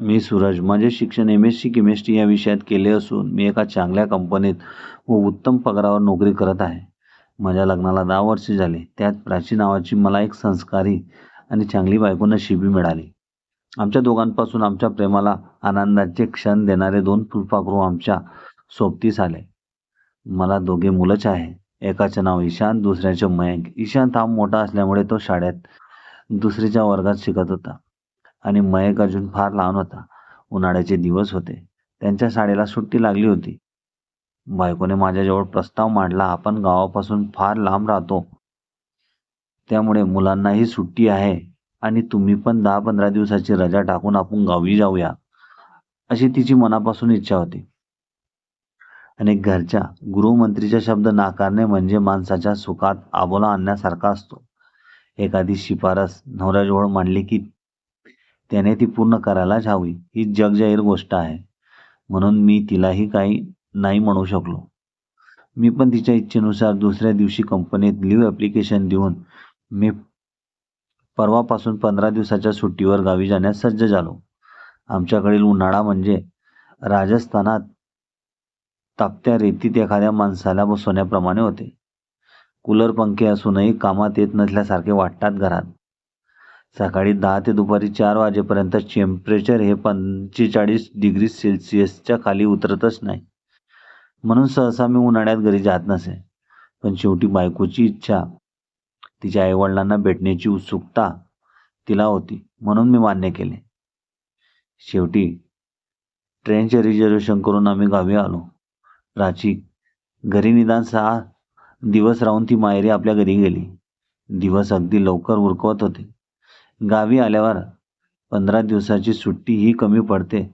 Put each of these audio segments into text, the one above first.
मी सूरज माझे शिक्षण M S C chemistry या विषयात केले असून मी एका चांगल्या कंपनीत व उत्तम पगारावर नोकरी करत आहे. माझ्या लग्नाला दहा वर्षे झाले. त्यात प्राची नावाची मला एक संस्कारी आणि चांगली बायको नशिबी मिळाली. आमच्या दोघांपासून आमच्या प्रेमाला आनंदाचे क्षण देणारे दोन फुलपाखरू आमच्या सोबतीस आले. मला दोघे मुलंच आहे एकाचं नाव ईशांत दुसऱ्याचे मयंक. ईशांत हा मोठा असल्यामुळे तो शाळेत दुसरीच्या वर्गात शिकत होता. आणि मयक अजून फार लहान होता. उन्हाळ्याचे दिवस होते. त्यांच्या शाळेला सुट्टी लागली होती. बायकोने माझ्याजवळ प्रस्ताव मांडला आपण गावापासून फार लांब राहतो. त्यामुळे मुलांनाही सुट्टी आहे आणि तुम्ही पण दहा पंधरा दिवसाची रजा टाकून आपण गावी जाऊया. अशी तिची मनापासून इच्छा होती. आणि घरच्या गृहमंत्रीचा शब्द नाकारणे म्हणजे माणसाच्या सुखात आबोला आणण्यासारखा असतो. एखादी शिफारस नवऱ्याजवळ मांडली की त्याने ती पूर्ण करायलाच हवी. ही जगजाहीर गोष्ट आहे. म्हणून मी तिलाही काही नाही म्हणू शकलो. मी पण तिच्या इच्छेनुसार दुसऱ्या दिवशी कंपनीत लिव्ह ॲप्लिकेशन देऊन मी परवापासून पंधरा दिवसाच्या सुट्टीवर गावी जाण्यास सज्ज झालो. आमच्याकडील उन्हाळा म्हणजे राजस्थानात तापत्या रेतीत एखाद्या माणसाला बसवण्याप्रमाणे होते. कूलर पंखे असूनही कामात येत नसल्यासारखे वाटतात घरात. सकाळी दहा ते दुपारी चार वाजेपर्यंत टेम्परेचर हे पंचेचाळीस डिग्री सेल्सिअसच्या खाली उतरतच नाही. म्हणून सहसा मी उन्हाळ्यात घरी जात नसे. पण शेवटी बायकोची इच्छा तिच्या आईवडिलांना भेटण्याची उत्सुकता तिला होती म्हणून मी मान्य केले. शेवटी ट्रेनचे रिझर्वेशन करून आम्ही गावी आलो. प्राची घरी निदान सहा दिवस राहून ती माहेरी आपल्या घरी गेली. दिवस अगदी लवकर उरकवत होते. गावी आल्यावर पंधरा दिवसाची सुट्टी ही कमी पडते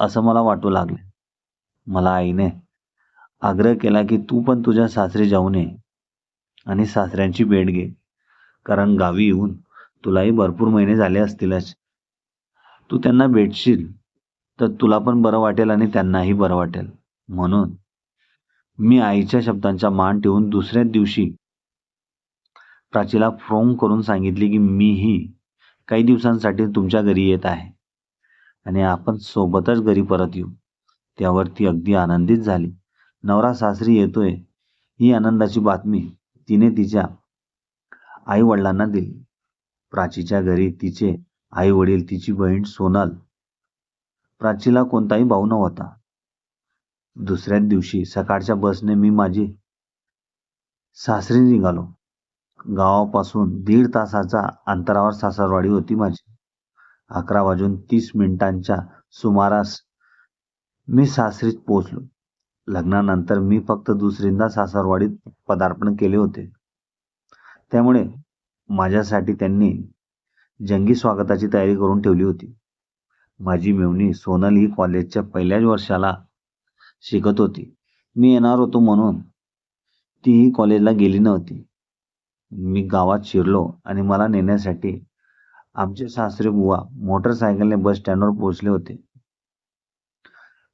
असं मला वाटू लागले. मला आईने आग्रह केला की तू पण तुझ्या सासरी जाऊन ये आणि सासऱ्यांची भेट घे कारण गावी येऊन तुलाही भरपूर महिने झाले असतीलच. तू त्यांना भेटशील तर तुला पण बरं वाटेल आणि त्यांनाही बरं वाटेल. म्हणून मी आईच्या शब्दांचा मान ठेवून दुसऱ्याच दिवशी प्राचीला फोन करून सांगितले की मीही काही दिवसांसाठी तुमच्या घरी येत आहे. आणि आपण सोबतच घरी परत येऊ. त्यावर ती अगदी आनंदित झाली. नवरा सासरी येतोय. ही आनंदाची बातमी तिने तिच्या आई वडिलांना दिली. प्राचीच्या घरी तिचे आई वडील तिची बहीण सोनल. प्राचीला कोणताही भाऊ नव्हता. दुसऱ्याच दिवशी सकाळच्या बसने मी माझी सासरी निघालो. गावापासून दीड तासाचा अंतरावर सासरवाडी होती माझी. अकरा वाजून तीस मिनिटांच्या सुमारास मी सासरीत पोचलो लग्नानंतर मी फक्त दुसरींदा सासरवाडीत पदार्पण केले होते. त्यामुळे माझ्यासाठी त्यांनी जंगी स्वागताची तयारी करून ठेवली होती. माझी मेवणी सोनल ही कॉलेजच्या पहिल्याच वर्षाला शिकत होती. मी येणार होतो म्हणून तीही कॉलेजला गेली नव्हती. मी गावात शिरलो आणि मला नेण्यासाठी आमचे सासरे बुवा मोटरसायकलने बस स्टँडवर पोहोचले होते.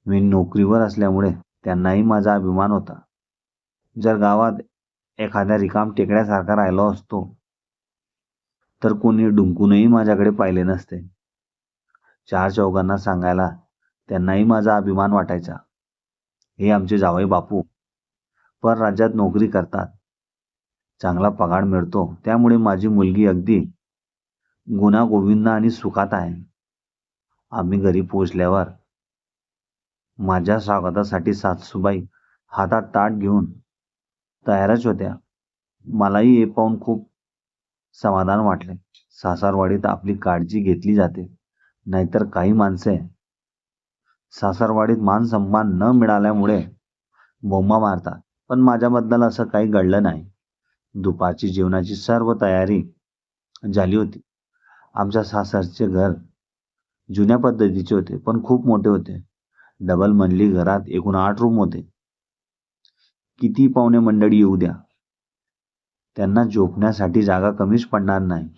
मी नोकरीवर असल्यामुळे त्यांनाही माझा अभिमान होता. जर गावात एखाद्या रिकाम टेकड्यासारखा राहिलो असतो तर कोणी डुंकूनही माझ्याकडे पाहिले नसते. चार चौघांना सांगायला त्यांनाही माझा अभिमान वाटायचा. हे आमचे जावई बापू. पर राज्यात नोकरी करतात. चांगला पगार मिळतो. त्यामुळे माझी मुलगी अगदी गुणागोविंद आणि सुखात आहे. आम्ही घरी पोचल्यावर माझ्या स्वागतासाठी सासूबाई हातात ताट घेऊन तयारच होत्या. मलाही हे पाहून खूप समाधान वाटले. सासरवाडीत आपली काळजी घेतली जाते. नाहीतर काही माणसे सासरवाडीत मान सन्मान न मिळाल्यामुळे बोंबा मारतात. पण माझ्याबद्दल असं काही घडलं नाही. दुपारची जेवणाची सर्व तयारी झाली होती. आमच्या सासरचे घर जुन्या पद्धतीचे होते पण खूप मोठे होते. डबल मनली घरात एकूण आठ रूम होते. किती पाहुणे मंडळी येऊ द्या. त्यांना झोपण्यासाठी जागा कमीच पडणार नाही.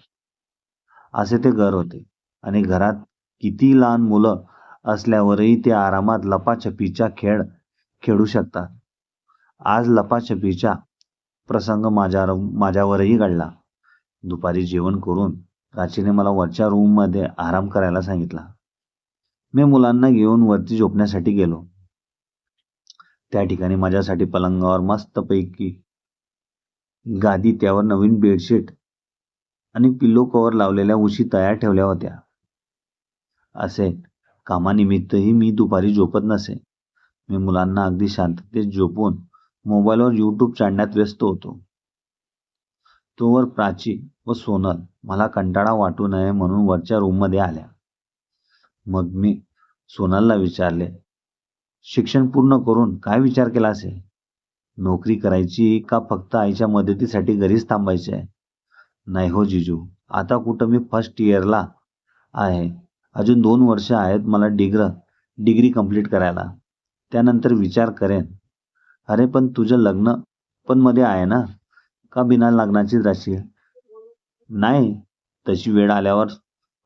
असे ते घर होते. आणि घरात किती लहान मुलं असल्यावरही ते आरामात लपाछपीचा खेळ खेळू शकतात. आज लपाछपीच्या प्रसंग माझ्या माझ्यावरही घडला. दुपारी जेवण करून प्राचीने मला वरच्या रूममध्ये आराम करायला सांगितला. मी मुलांना घेऊन वरती झोपण्यासाठी गेलो. त्या ठिकाणी माझ्यासाठी पलंगावर मस्तपैकी गादी त्यावर नवीन बेडशीट आणि पिल्लो कवर लावलेल्या उशी तयार ठेवल्या होत्या. असे कामानिमित्तही मी दुपारी झोपत नसे. मी मुलांना अगदी शांततेत झोपून मोबाईलवर यूट्यूब चालण्यात व्यस्त होतो. तोवर प्राची व सोनल मला कंटाळा वाटू नये म्हणून वरच्या रूममध्ये आल्या. मग मी सोनलला विचारले शिक्षण पूर्ण करून काय विचार केला असेल नोकरी करायची का फक्त आईच्या मदतीसाठी घरीच थांबायचे आहे? नाही हो जिजू आता कुठं मी फर्स्ट इयरला आहे. अजून दोन वर्ष आहेत मला डिग्र डिग्री कंप्लीट करायला. त्यानंतर विचार करेन. अरे पण तुझं लग्न पण मध्ये आहे ना? का बिना लग्नाचीच राहशील नाही तशी वेळ आल्यावर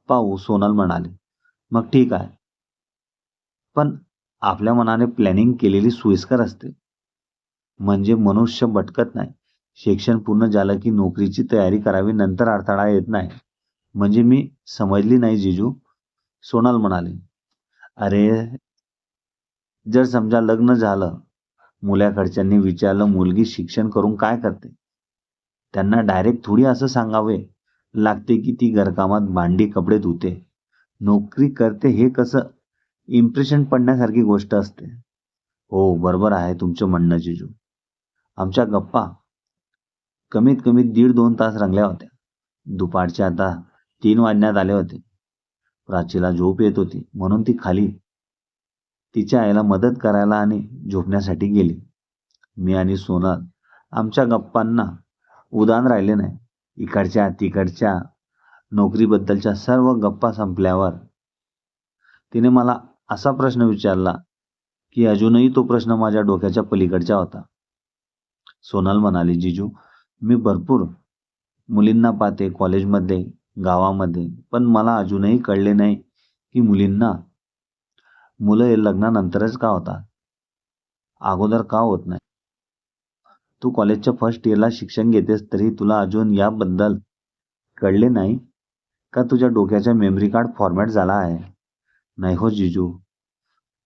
पाहू सोनल म्हणाली. मग ठीक आहे. पण आपल्या मनाने प्लॅनिंग केलेली सोयीस्कर असते. म्हणजे मनुष्य भटकत नाही. शिक्षण पूर्ण झालं की नोकरीची तयारी करावी नंतर अडथळा येत नाही. म्हणजे मी समजली नाही जिजू. सोनल म्हणाले. अरे जर समजा लग्न झालं मुलाकडच्यांनी विचारलं मुलगी शिक्षण करून काय करते? त्यांना डायरेक्ट थोडी असं सांगावे लागते की ती घरकामात भांडी कपडे धुते. नोकरी करते हे कसं? इम्प्रेशन पडण्यासारखी गोष्ट असते. हो बरोबर आहे तुमचं म्हणणं जिजू. आमच्या गप्पा कमीत कमी दीड दोन तास रंगल्या होत्या. दुपारच्या आता तीन वाजण्यात आले होते. प्राचीला झोप येत होती म्हणून ती खाली तिच्या आईला मदत करायला आणि झोपण्यासाठी गेली. मी आणि सोनल आमच्या गप्पांना उदान राहिले नाही. इकडच्या तिकडच्या नोकरीबद्दलच्या सर्व गप्पा संपल्यावर तिने मला असा प्रश्न विचारला की अजूनही तो प्रश्न माझ्या डोक्याच्या पलीकडचा होता. सोनल म्हणाली जिजू मी भरपूर मुलींना पाहते कॉलेजमध्ये गावामध्ये पण मला अजूनही कळले नाही की मुलींना मुलं हे लग्नानंतरच का होतात? अगोदर का होत नाही? तू कॉलेजच्या फर्स्ट इयरला शिक्षण घेतेस तरी तुला अजून याबद्दल कळले नाही? का तुझ्या डोक्याचा मेमरी कार्ड फॉर्मॅट झाला आहे? नाही हो जिजू.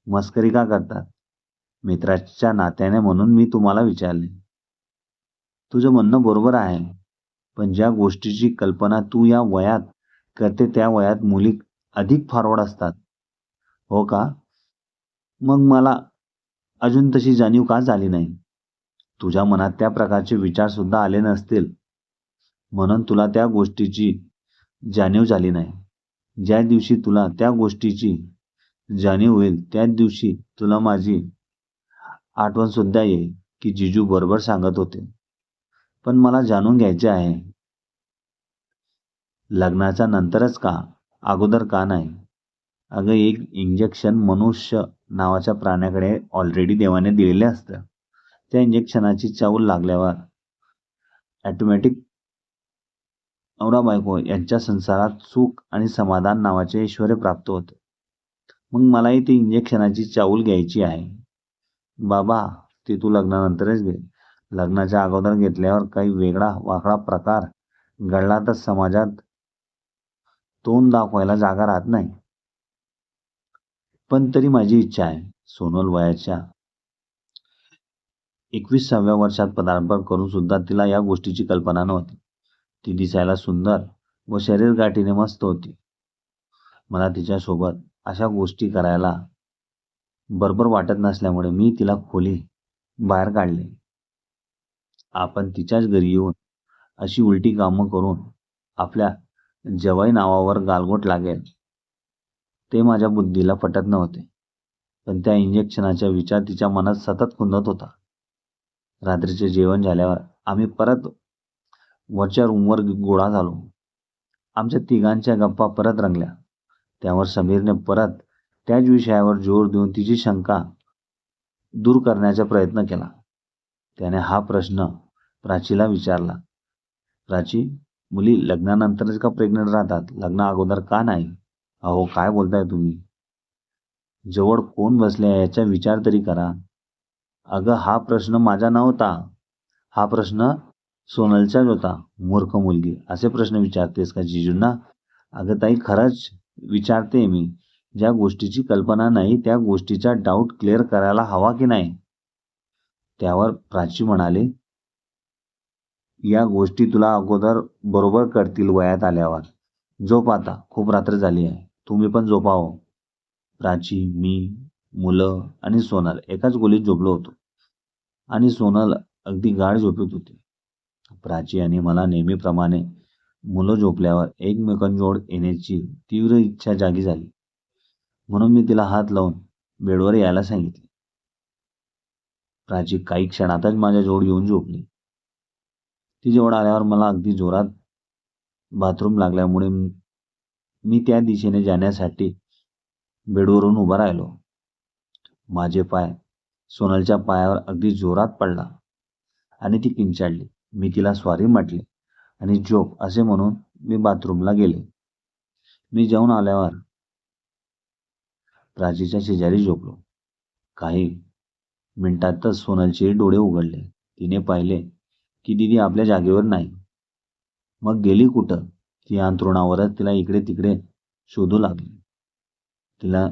मस्करी का करतात? मित्राच्या नात्याने म्हणून मी तुम्हाला विचारले. तुझं म्हणणं बरोबर आहे. पण ज्या गोष्टीची कल्पना तू या वयात करते त्या वयात मुली अधिक फॉरवर्ड असतात. हो का? मग मला अजून तशी जाणीव का झाली नाही? तुझ्या मनात त्या प्रकारचे विचार सुद्धा आले नसतील. म्हणून तुला त्या गोष्टीची जाणीव झाली नाही. ज्या दिवशी तुला त्या गोष्टीची जाणीव होईल त्याच दिवशी तुला माझी आठवण सुद्धा येईल की जिजू बरोबर सांगत होते. पण मला जाणून घ्यायचे आहे. लग्नाच्या नंतरच का? अगोदर का नाही? अगं एक इंजेक्शन मनुष्य नावाच्या प्राण्याकडे ऑलरेडी देवाने दिलेले असतं. त्या इंजेक्शनाची चाऊल लागल्यावर ॲटोमॅटिक नवरा बायको यांच्या संसारात सुख आणि समाधान नावाचे ऐश्वर प्राप्त होते. मग मलाही ती इंजेक्शनाची चाऊल घ्यायची आहे. बाबा ती तू लग्नानंतरच घे लग्नाच्या अगोदर घेतल्यावर काही वेगळा वाकडा प्रकार घडला तर समाजात तोंड दाखवायला जागा राहत नाही. पण तरी माझी इच्छा आहे. सोनल वयाच्या एकविसाव्या वर्षात पदार्पण करून सुद्धा तिला या गोष्टीची कल्पना नव्हती. ती दिसायला सुंदर व शरीर गाठीने मस्त होती. मला तिच्यासोबत अशा गोष्टी करायला बरोबर वाटत नसल्यामुळे मी तिला खोली बाहेर काढले. आपण तिच्याच घरी येऊन अशी उलटी कामं करून आपल्या जवाई नावावर गालगोट लागेल. ते माझ्या बुद्धीला पटत नव्हते. पण त्या इंजेक्शनाचा विचार तिच्या मनात सतत खुंदत होता. रात्रीचे जेवण झाल्यावर आम्ही परत वरच्या रूमवर गोळा झालो. आमच्या तिघांच्या गप्पा परत रंगल्या. त्यावर समीरने परत त्याच विषयावर जोर देऊन तिची शंका दूर करण्याचा प्रयत्न केला. त्याने हा प्रश्न प्राचीला विचारला. प्राची मुली लग्नानंतरच का प्रेग्नंट राहतात? लग्न अगोदर का नाही? अहो काय बोलताय तुम्ही? जवळ कोण बसले याचा विचार तरी करा. अगं हा प्रश्न माझा नव्हता. हा प्रश्न सोनलचाच होता मूर्ख मुलगी. असे प्रश्न विचारतेस का जिजूंना? अगं ताई खरंच विचारते मी. ज्या गोष्टीची कल्पना नाही त्या गोष्टीचा डाऊट क्लिअर करायला हवा की नाही? त्यावर प्राची म्हणाले या गोष्टी तुला अगोदर बरोबर कळतील वयात आल्यावर. झोप आता. खूप रात्र झाली आहे. तुम्ही पण झोपावं प्राची हो. मी मुलं आणि सोनल एकाच खोलीत झोपलो होतो. आणि सोनल अगदी गाढ झोपेत होती. प्राची आणि मला नेहमीप्रमाणे मुलं झोपल्यावर एकमेकांजवळ येण्याची तीव्र इच्छा जागी झाली. म्हणून मी तिला हात लावून बेडवर यायला सांगितले. प्राची काही क्षणातच माझ्या जोड येऊन झोपली. ती जवळ आल्यावर मला अगदी जोरात बाथरूम लागल्यामुळे मी त्या दिशेने जाण्यासाठी बेडवरून उभा राहिलो. माझे पाय सोनलच्या पायावर अगदी जोरात पडला आणि ती किंचाळली. मी तिला स्वारी म्हटले आणि झोप असे म्हणून मी बाथरूमला गेले. मी जाऊन आल्यावर प्राचीच्या शेजारी झोपलो. काही मिनिटातच सोनलचे डोळे उघडले. तिने पाहिले की दिदी आपल्या जागेवर नाही. मग गेली कुठं? ती अंथरुणावरच तिला इकडे तिकडे शोधू लागली. तिला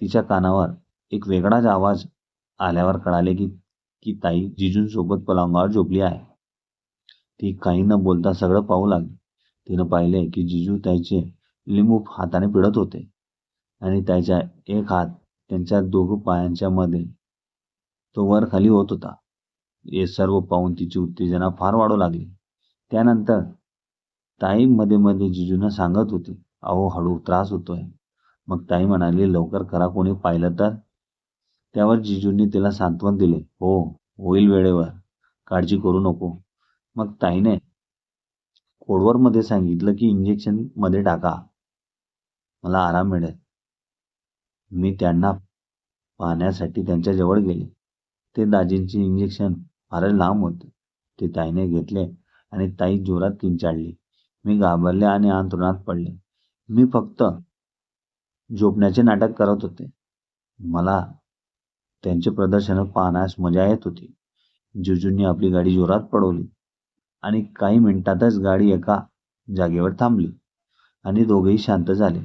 तिच्या कानावर एक वेगळाच आवाज आल्यावर कळाले की की ताई जिजूंसोबत पलंगावर झोपली आहे. ती काही न बोलता सगळं पाहू लागली. तिनं पाहिले की जिजू त्याचे लिंबू हाताने पिळत होते आणि त्याच्या एक हात त्यांच्या दोघं पायांच्या मध्ये तो वर खाली होत होता. हे सर्व पाहून तिची उत्तेजना फार वाढू लागली. त्यानंतर ताई मध्ये मध्ये जिजूंना सांगत होती अहो हळू त्रास होतोय. मग ताई म्हणाली लवकर करा कोणी पाहिलं तर. त्यावर जिजूंनी तिला सांत्वन दिले हो होईल वेळेवर काळजी करू नको. मग ताईने कोडवरमध्ये सांगितलं की इंजेक्शनमध्ये टाका मला आराम मिळेल. मी त्यांना पाहण्यासाठी त्यांच्याजवळ गेले. ते दाजींचे इंजेक्शन फारच लांब होते. ते ताईने घेतले आणि ताई जोरात किंचाळली. मी घाबरले आणि अंथरुणात पडले. मी फक्त झोपण्याचे नाटक करत होते. मला त्यांचे प्रदर्शन पाहण्यास मजा येत होती. जिजूंनी आपली गाडी जोरात पडवली आणि काही मिनिटातच गाडी एका जागेवर थांबली आणि दोघेही शांत झाले.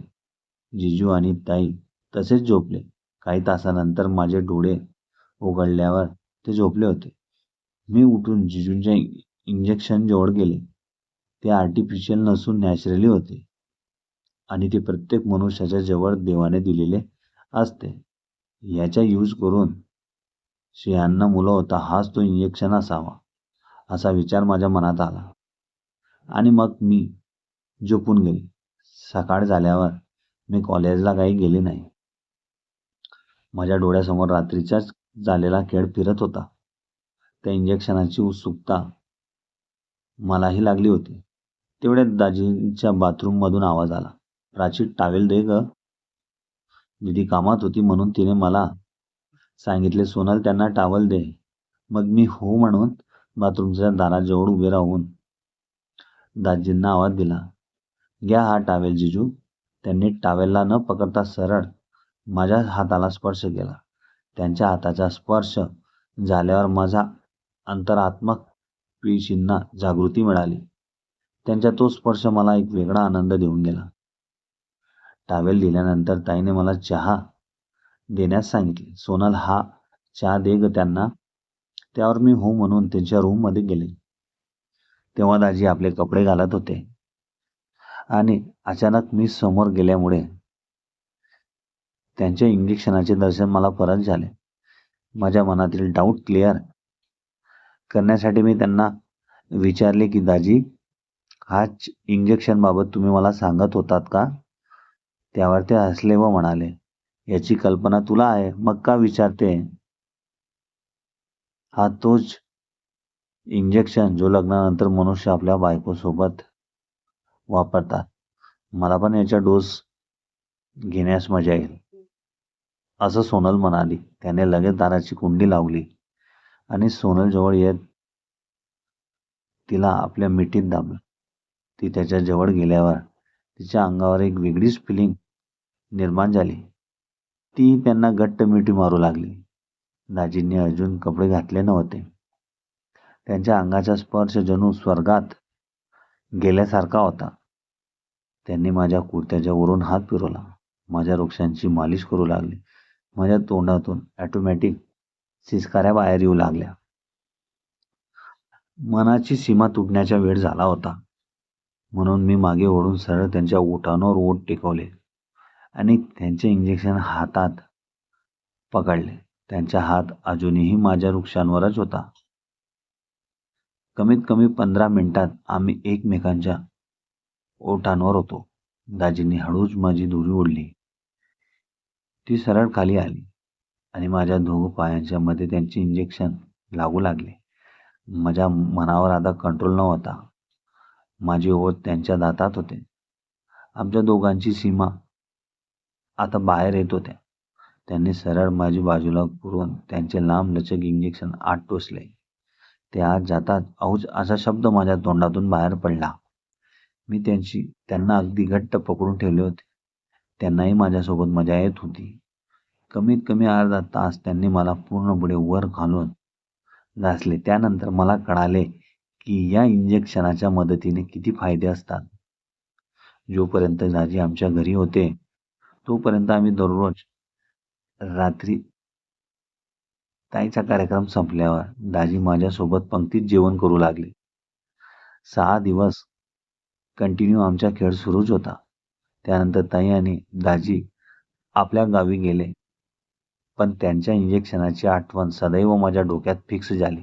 जिजू आणि ताई तसेच झोपले. काही तासानंतर माझे डोळे उघडल्यावर ते झोपले होते. मी उठून जिजूंच्या इंजेक्शन जवळ गेले. ते आर्टिफिशियल नसून नॅचरली होते. आणि ते प्रत्येक मनुष्याच्या जवळ देवाने दिलेले असते. याचा यूज करून स्त्रियांना मुलं होता हाच तो इंजेक्शन असावा असा विचार माझ्या मनात आला. आणि मग मी झोपून गेले. सकाळ झाल्यावर मी कॉलेजला काही गेले नाही. माझ्या डोळ्यासमोर रात्रीचाच झालेला खेळ फिरत होता. त्या इंजेक्शनाची उत्सुकता मलाही लागली होती. तेवढ्यात दाजींच्या बाथरूममधून आवाज आला. प्राची टावेल दे ग. दिदी कामात होती म्हणून तिने मला सांगितले सोनल त्यांना टावल दे. मग मी हो म्हणून बाथरूमच्या दाराजवळ उभे राहून दाजींना आवाज दिला. घ्या हा टावेल जिजू. त्यांनी टावेलला न पकडता सरळ माझ्या हाताला स्पर्श केला. त्यांच्या हाताचा स्पर्श झाल्यावर माझा अंतरात्मक पेशींना जागृती मिळाली. त्यांचा तो स्पर्श मला एक वेगळा आनंद देऊन गेला. टावेल दिल्यानंतर ताईने मला चहा देण्यास सांगितले. सोनल हा चहा दे ग त्यांना. त्यावर मी हो म्हणून त्यांच्या रूममध्ये गेले. तेव्हा दाजी आपले कपडे घालत होते. आणि अचानक मी समोर गेल्यामुळे त्यांच्या इंजेक्शनाचे दर्शन मला परत झाले. माझ्या मनातील डाऊट क्लिअर करण्यासाठी मी त्यांना विचारले की दाजी हा इंजेक्शनबाबत तुम्ही मला सांगत होतात का? त्यावर ते हसले व म्हणाले याची कल्पना तुला आहे मग का विचारते? हा तोच इंजेक्शन जो लग्नानंतर मनुष्य आपल्या बायकोसोबत वापरतात. मला पण याचा डोस घेण्यास मजा येईल. असं सोनल म्हणाली. त्याने लगेच दाराची कुंडी लावली आणि सोनल जवळ येत तिला आपल्या मिठीत दाबलं. ती त्याच्याजवळ गेल्यावर तिच्या अंगावर एक वेगळीच फिलिंग निर्माण झाली. ती त्यांना घट्ट मिठी मारू लागली. दाजींनी अजून कपडे घातले नव्हते. त्यांच्या अंगाचा स्पर्श जणू स्वर्गात गेल्यासारखा होता. त्यांनी माझ्या कुर्त्याच्या वरून हात फिरवला. माझ्या वृक्षांची मालिश करू लागली. माझ्या तोंडातून ॲटोमॅटिक सिसकाऱ्या बाहेर येऊ लागल्या. मनाची सीमा तुटण्याचा वेळ झाला होता. म्हणून मी मागे ओढून सरळ त्यांच्या ओठांवर ओठ टेकवले आणि त्यांचे इंजेक्शन हातात पकडले. त्यांचा हात अजूनही माझ्या वृक्षांवरच होता. कमीत कमी पंधरा मिनिटात आम्ही एकमेकांच्या ओठांवर होतो. दाजींनी हळूच माझी धुरी ओढली. ती सरळ खाली आली आणि माझ्या दोघं पायांच्या मध्ये त्यांचे इंजेक्शन लागू लागले. माझ्या मनावर आता कंट्रोल नव्हता. माझे ओठ त्यांच्या दातात होते. आमच्या दोघांची सीमा आता बाहेर येत होत्या. त्यांनी सरळ माझी बाजूला पुरवून त्यांचे लांब लचक इंजेक्शन आत टोचले. ते आत जातात औज असा शब्द माझ्या तोंडातून बाहेर पडला. मी त्यांची त्यांना अगदी घट्ट पकडून ठेवले होते. त्यांनाही माझ्यासोबत मजा येत होती. कमीत कमी अर्धा तास त्यांनी मला पूर्णपणे वर घालून घासले. त्यानंतर मला कळाले की या इंजेक्शनाच्या मदतीने किती फायदे असतात. जोपर्यंत दाजी आमच्या घरी होते तोपर्यंत आम्ही दररोज रात्री ताईचा कार्यक्रम संपल्यावर दाजी माझ्यासोबत पंक्तीत जेवण करू लागले. सहा दिवस कंटिन्यू आमचा खेळ सुरूच होता. त्यानंतर ताई आणि दाजी आपल्या गावी गेले. पण त्यांच्या इंजेक्शनाची आठवण सदैव माझ्या डोक्यात फिक्स झाली.